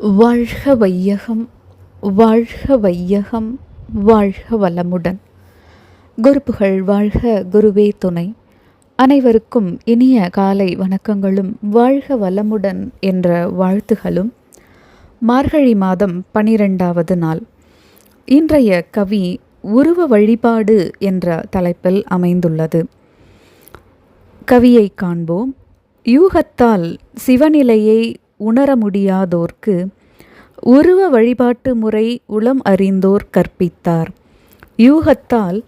வாழ்க வையகம் வாழ்க வையகம் வாழ்க வளமுடன். குருப்புகள் வாழ்க குருவே துணை. அனைவருக்கும் இனிய காலை வணக்கங்களும் வாழ்க வளமுடன் என்ற வாழ்த்துகளும். மார்கழி மாதம் பனிரெண்டாவது நாள். இன்றைய கவி உருவ வழிபாடு என்ற தலைப்பில் அமைந்துள்ளது. கவியை காண்போம். யூகத்தால் சிவநிலையை உணர முடியாதோர்க்கு உருவ வழிபாட்டு முறை உளம் அறிந்தோர் கற்பித்தார். யூகத்தால்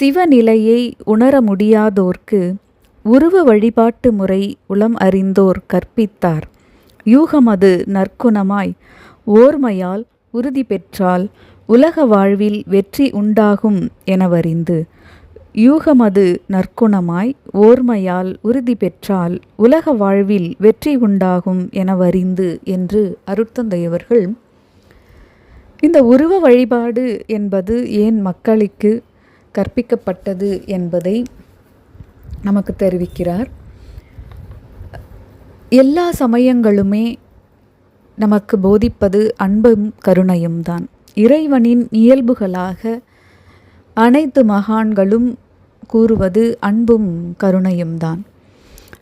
சிவநிலையை உணர முடியாதோர்க்கு உருவ வழிபாட்டு முறை உளம் அறிந்தோர் கற்பித்தார். யூகமது நற்குணமாய் ஓர்மையால் உறுதி பெற்றால் உலக வாழ்வில் வெற்றி உண்டாகும் எனவறிந்து யூகமது நற்குணமாய் ஓர்மையால் உறுதி பெற்றால் உலக வாழ்வில் வெற்றி உண்டாகும் என வரிந்து என்று அருட்தந்தையவர்கள். இந்த உருவ வழிபாடு என்பது ஏன் மக்களுக்கு கற்பிக்கப்பட்டது என்பதை நமக்கு தெரிவிக்கிறார். எல்லா சமயங்களுமே நமக்கு போதிப்பது அன்பும் கருணையும் தான் இறைவனின் இயல்புகளாக அனைத்து மகான்களும் கூறுவது அன்பும் கருணையும் தான்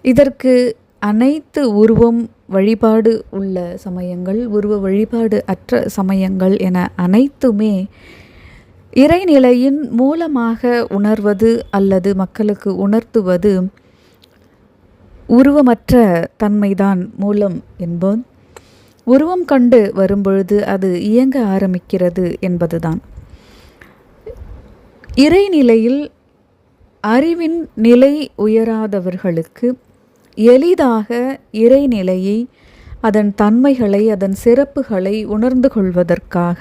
இதற்கு அனைத்து உருவம் வழிபாடு உள்ள சமயங்கள் உருவ வழிபாடு அற்ற சமயங்கள் என அனைத்துமே இறைநிலையின் மூலமாக உணர்வது அல்லது மக்களுக்கு உணர்த்துவது உருவமற்ற தன்மைதான் மூலம் என்போம். உருவம் கண்டு வரும்பொழுது அது இயங்க ஆரம்பிக்கிறது என்பதுதான். இறைநிலையில் அறிவின் நிலை உயராதவர்களுக்கு எளிதாக இறைநிலையை அதன் தன்மைகளை அதன் சிறப்புகளை உணர்ந்து கொள்வதற்காக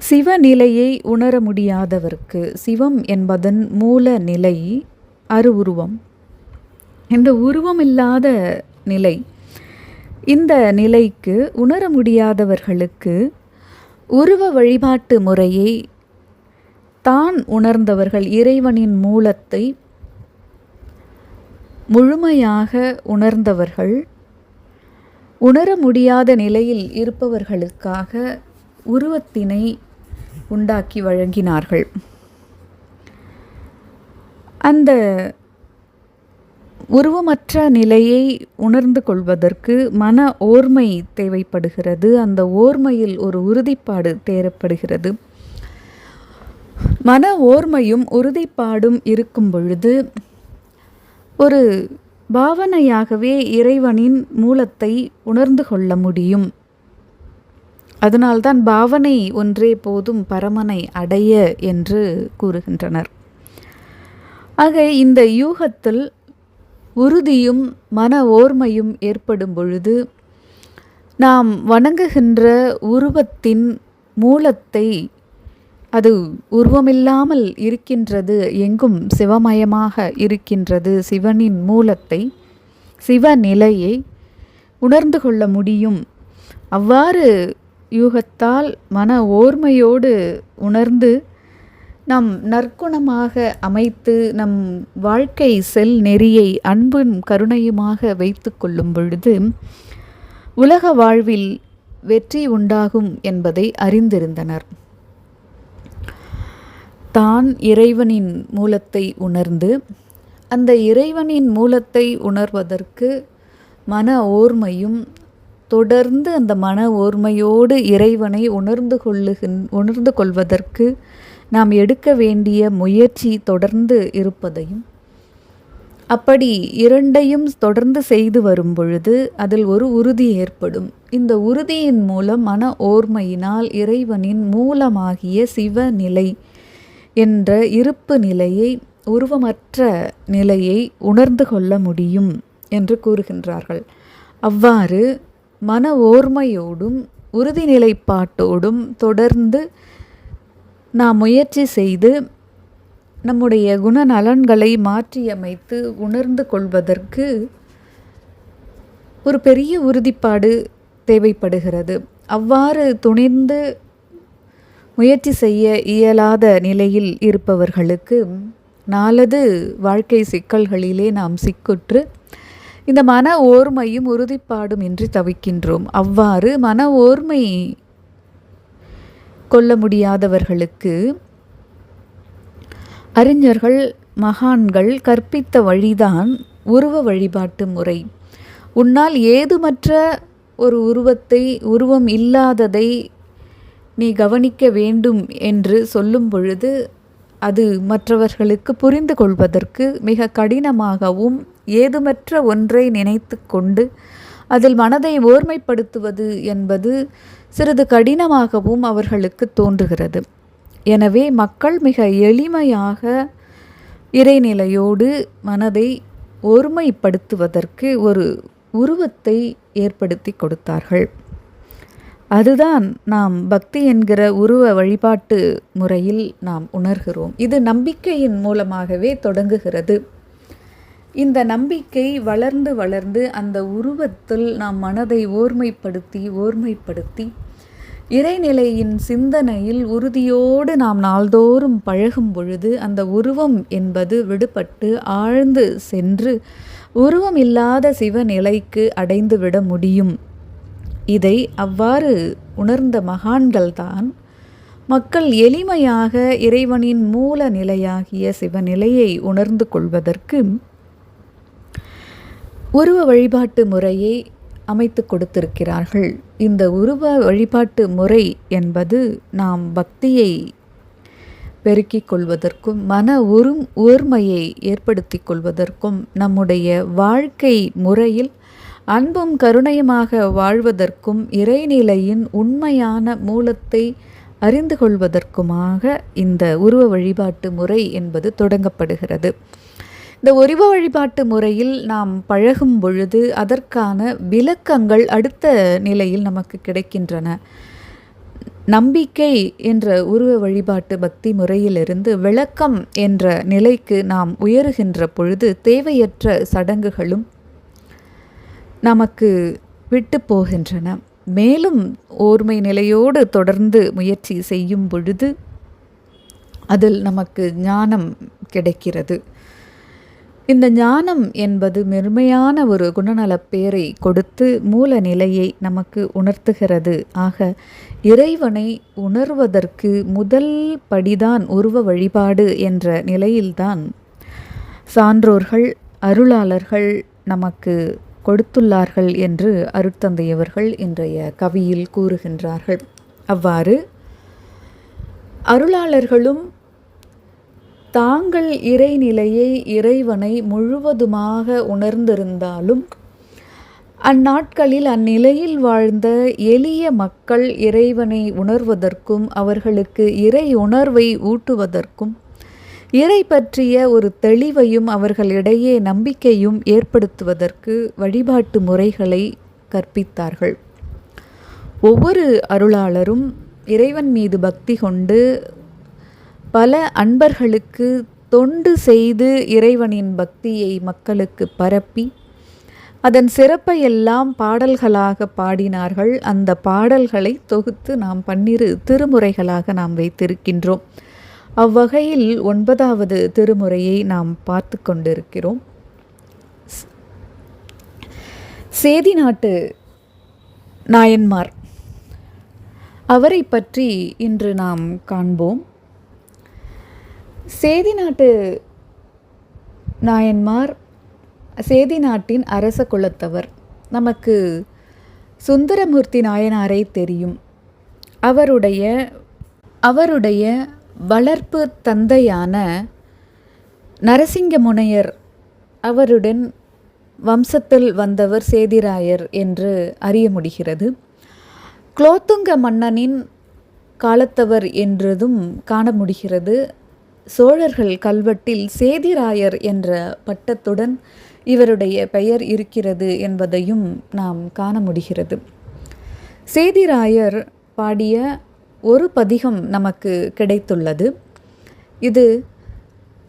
சிவநிலையை உணர முடியாதவர்க்கு சிவம் என்பதன் மூல நிலை அருவுருவம் இந்த உருவமில்லாத நிலை இந்த நிலைக்கு உணர முடியாதவர்களுக்கு உருவ வழிபாட்டு முறையை தான் உணர்ந்தவர்கள் இறைவனின் மூலத்தை முழுமையாக உணர்ந்தவர்கள் உணர முடியாத நிலையில் இருப்பவர்களுக்காக உருவத்தினை உண்டாக்கி வழங்கினார்கள். அந்த உருவமற்ற நிலையை உணர்ந்து கொள்வதற்கு மன ஓர்மை தேவைப்படுகிறது. அந்த ஓர்மையில் ஒரு உறுதிப்பாடு தேவைப்படுகிறது மன ஓர்மையும் உறுதிப்பாடும் இருக்கும் பொழுது ஒரு பாவனையாகவே இறைவனின் மூலத்தை உணர்ந்து கொள்ள முடியும். அதனால்தான் பாவனை ஒன்றே போதும் பரமனை அடைய என்று கூறுகின்றனர். ஆக இந்த யூகத்தில் உறுதியும் மன ஓர்மையும் ஏற்படும் பொழுது நாம் வணங்குகின்ற உருவத்தின் மூலத்தை அது உருவமில்லாமல் இருக்கின்றது எங்கும் சிவமயமாக இருக்கின்றது சிவனின் மூலத்தை சிவநிலையை உணர்ந்து கொள்ள முடியும். அவ்வாறு யூகத்தால் மன ஓர்மையோடு உணர்ந்து நம் நற்குணமாக அமைத்து நம் வாழ்க்கை செல் நெறியை அன்பும் கருணையுமாக வைத்து கொள்ளும் பொழுது உலக வாழ்வில் வெற்றி உண்டாகும் என்பதை அறிந்திருந்தனர். தான் இறைவனின் மூலத்தை உணர்ந்து அந்த இறைவனின் மூலத்தை உணர்வதற்கு மன ஓர்மையும் தொடர்ந்து அந்த மன ஓர்மையோடு இறைவனை உணர்ந்து கொள்ளுகின் உணர்ந்து கொள்வதற்கு நாம் எடுக்க வேண்டிய முயற்சி தொடர்ந்து இருப்பதையும் அப்படி இரண்டையும் தொடர்ந்து செய்து வரும் பொழுது அதில் ஒரு உறுதி ஏற்படும். இந்த உறுதியின் மூலம் மன ஓர்மையினால் இறைவனின் மூலமாகிய சிவநிலை என்ற இருப்பு நிலையை உருவமற்ற நிலையை உணர்ந்து கொள்ள முடியும் என்று கூறுகின்றார்கள். அவ்வாறு மன ஓர்மையோடும் உறுதி நிலைப்பாட்டோடும் தொடர்ந்து நாம் முயற்சி செய்து நம்முடைய குணநலன்களை மாற்றியமைத்து உணர்ந்து கொள்வதற்கு ஒரு பெரிய உறுதிப்பாடு தேவைப்படுகிறது. அவ்வாறு துணிந்து முயற்சி செய்ய இயலாத நிலையில் இருப்பவர்களுக்கு நாலது வாழ்க்கை சிக்கல்களிலே நாம் சிக்குற்று இந்த மன ஓர்மையும் உறுதிப்பாடும் இன்றி தவிக்கின்றோம். அவ்வாறு மன ஓர்மை கொள்ள முடியாதவர்களுக்கு அறிஞர்கள் மகான்கள் கற்பித்த வழிதான் உருவ வழிபாட்டு முறை. உன்னால் ஏதுமற்ற ஒரு உருவத்தை உருவம் இல்லாததை நீ கவனிக்க வேண்டும் என்று சொல்லும் பொழுது அது மற்றவர்களுக்கு புரிந்து கொள்வதற்கு மிக கடினமாகவும் ஏதுமற்ற ஒன்றை நினைத்து கொண்டு அதில் மனதை ஓர்மைப்படுத்துவது என்பது சிறிது கடினமாகவும் அவர்களுக்கு தோன்றுகிறது. எனவே மக்கள் மிக எளிமையாக இறைநிலையோடு மனதை ஒருமைப்படுத்துவதற்கு ஒரு உருவத்தை ஏற்படுத்தி கொடுத்தார்கள். அதுதான் நாம் பக்தி என்கிற உருவ வழிபாட்டு முறையில் நாம் உணர்கிறோம். இது நம்பிக்கையின் மூலமாகவே தொடங்குகிறது. இந்த நம்பிக்கை வளர்ந்து வளர்ந்து அந்த உருவத்தில் நாம் மனதை ஓர்மைப்படுத்தி ஓர்மைப்படுத்தி இறைநிலையின் சிந்தனையில் உறுதியோடு நாம் நாள்தோறும் பழகும் பொழுது அந்த உருவம் என்பது விடுபட்டு ஆழ்ந்து சென்று உருவம் இல்லாத சிவநிலைக்கு அடைந்துவிட முடியும். இதை அவ்வாறு உணர்ந்த மகான்கள்தான் மக்கள் எளிமையாக இறைவனின் மூல நிலையாகிய சிவநிலையை உணர்ந்து கொள்வதற்கு உருவ வழிபாட்டு முறையை அமைத்து கொடுத்திருக்கிறார்கள். இந்த உருவ வழிபாட்டு முறை என்பது நாம் பக்தியை பெருக்கிக் கொள்வதற்கும் மன உரும் ஓர்மையை ஏற்படுத்தி கொள்வதற்கும் நம்முடைய வாழ்க்கை முறையில் அன்பும் கருணையுமாக வாழ்வதற்கும் இறைநிலையின் உண்மையான மூலத்தை அறிந்து கொள்வதற்குமாக இந்த உருவ வழிபாட்டு முறை என்பது தொடங்கப்படுகிறது. இந்த உருவ வழிபாட்டு முறையில் நாம் பழகும் பொழுது அதற்கான விளக்கங்கள் அடுத்த நிலையில் நமக்கு கிடைக்கின்றன. நம்பிக்கை என்ற உருவ வழிபாட்டு பக்தி முறையிலிருந்து விளக்கம் என்ற நிலைக்கு நாம் உயருகின்ற பொழுது தேவையற்ற சடங்குகளும் நமக்கு விட்டு போகின்றன. மேலும் ஓர்மை நிலையோடு தொடர்ந்து முயற்சி செய்யும் பொழுது அதில் நமக்கு ஞானம் கிடைக்கிறது. இந்த ஞானம் என்பது மெருமையான ஒரு குணநலப் பேரை கொடுத்து மூல நிலையை நமக்கு உணர்த்துகிறது. ஆக இறைவனை உணர்வதற்கு முதல் படிதான் உருவ வழிபாடு என்ற நிலையில்தான் சான்றோர்கள் அருளாளர்கள் நமக்கு கொடுத்துள்ளார்கள் என்று அருட்தந்தையவர்கள் இன்றைய கவியில் கூறுகின்றார்கள். அவ்வாறு அருளாளர்களும் தாங்கள் இறைநிலையை இறைவனை முழுவதுமாக உணர்ந்திருந்தாலும் அந்நாட்களில் அந்நிலையில் வாழ்ந்த எளிய மக்கள் இறைவனை உணர்வதற்கும் அவர்களுக்கு இறை உணர்வை ஊட்டுவதற்கும் இறை பற்றிய ஒரு தெளிவையும் அவர்களிடையே நம்பிக்கையும் ஏற்படுத்துவதற்கு வழிபாட்டு முறைகளை கற்பித்தார்கள். ஒவ்வொரு அருளாளரும் இறைவன் மீது பக்தி கொண்டு பல அன்பர்களுக்கு தொண்டு செய்து இறைவனின் பக்தியை மக்களுக்கு பரப்பி அதன் சிறப்பை எல்லாம் பாடல்களாக பாடினார்கள். அந்த பாடல்களை தொகுத்து நாம் பன்னிரு திருமுறைகளாக நாம் வைத்திருக்கின்றோம். அவ்வகையில் ஒன்பதாவது திருமுறையை நாம் பார்த்து கொண்டிருக்கிறோம். சேதி நாட்டு நாயன்மார். அவரை பற்றி இன்று நாம் காண்போம். சேதி நாட்டு நாயன்மார் சேதி நாட்டின் அரச குலத்தவர். நமக்கு சுந்தரமூர்த்தி நாயனாரை தெரியும். அவருடைய அவருடைய வளர்ப்பு தந்தையான நரசிங்க முனையர் அவருடன் வம்சத்தில் வந்தவர் சேதிராயர் என்று அறிய முடிகிறது. குலோத்துங்க மன்னனின் காலத்தவர் என்றதும் காண முடிகிறது. சோழர்கள் கல்வெட்டில் சேதிராயர் என்ற பட்டத்துடன் இவருடைய பெயர் இருக்கிறது என்பதையும் நாம் காண முடிகிறது. சேதிராயர் பாடிய ஒரு பதிகம் நமக்கு கிடைத்துள்ளது. இது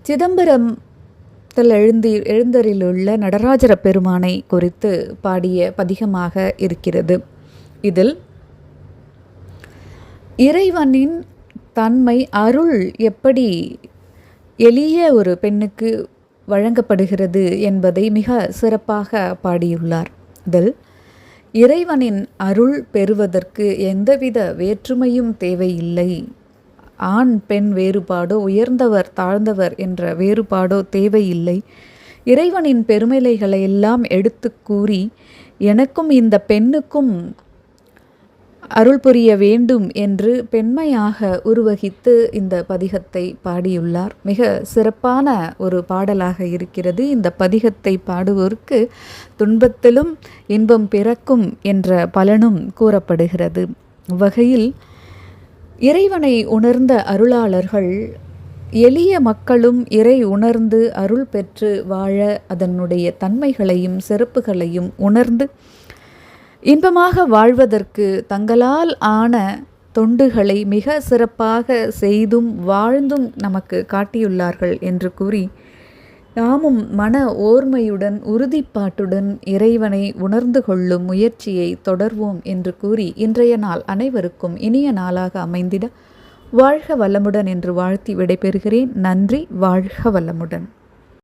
சிதம்பரத்தில் எழுந்தி எழுந்தரிலுள்ள நடராஜர பெருமானை குறித்து பாடிய பதிகமாக இருக்கிறது. இதில் இறைவனின் தன்மை அருள் எப்படி எளிய ஒரு பெண்ணுக்கு வழங்கப்படுகிறது என்பதை மிக சிறப்பாக பாடியுள்ளார். இதில் இறைவனின் அருள் பெறுவதற்கு எந்தவித வேற்றுமையும் தேவையில்லை. ஆண் பெண் வேறுபாடோ உயர்ந்தவர் தாழ்ந்தவர் என்ற வேறுபாடோ தேவையில்லை. இறைவனின் பெருமைகளை எல்லாம் எடுத்து கூறி எனக்கும் இந்த பெண்ணுக்கும் அருள் புரிய வேண்டும் என்று பெண்மையாக உருவகித்து இந்த பதிகத்தை பாடியுள்ளார். மிக சிறப்பான ஒரு பாடலாக இருக்கிறது இந்த பதிகத்தை பாடுவோருக்கு. துன்பத்திலும் இன்பம் பிறக்கும் என்ற பலனும் கூறப்படுகிறது. வகையில் இறைவனை உணர்ந்த அருளாளர்கள் எளிய மக்களும் இறை உணர்ந்து அருள் பெற்று வாழ அதனுடைய தன்மைகளையும் சிறப்புகளையும் உணர்ந்து இன்பமாக வாழ்வதற்கு தங்களால் ஆன தொண்டுகளை மிக சிறப்பாக செய்தும் வாழ்ந்தும் நமக்கு காட்டியுள்ளார்கள் என்று கூறி நாமும் மன ஓர்மையுடன் உறுதிப்பாட்டுடன் இறைவனை உணர்ந்து கொள்ளும் முயற்சியை தொடர்வோம் என்று கூறி இன்றைய நாள் அனைவருக்கும் இனிய நாளாக அமைந்திட வாழ்க வளமுடன் என்று வாழ்த்தி விடைபெறுகிறேன். நன்றி வாழ்க வளமுடன்.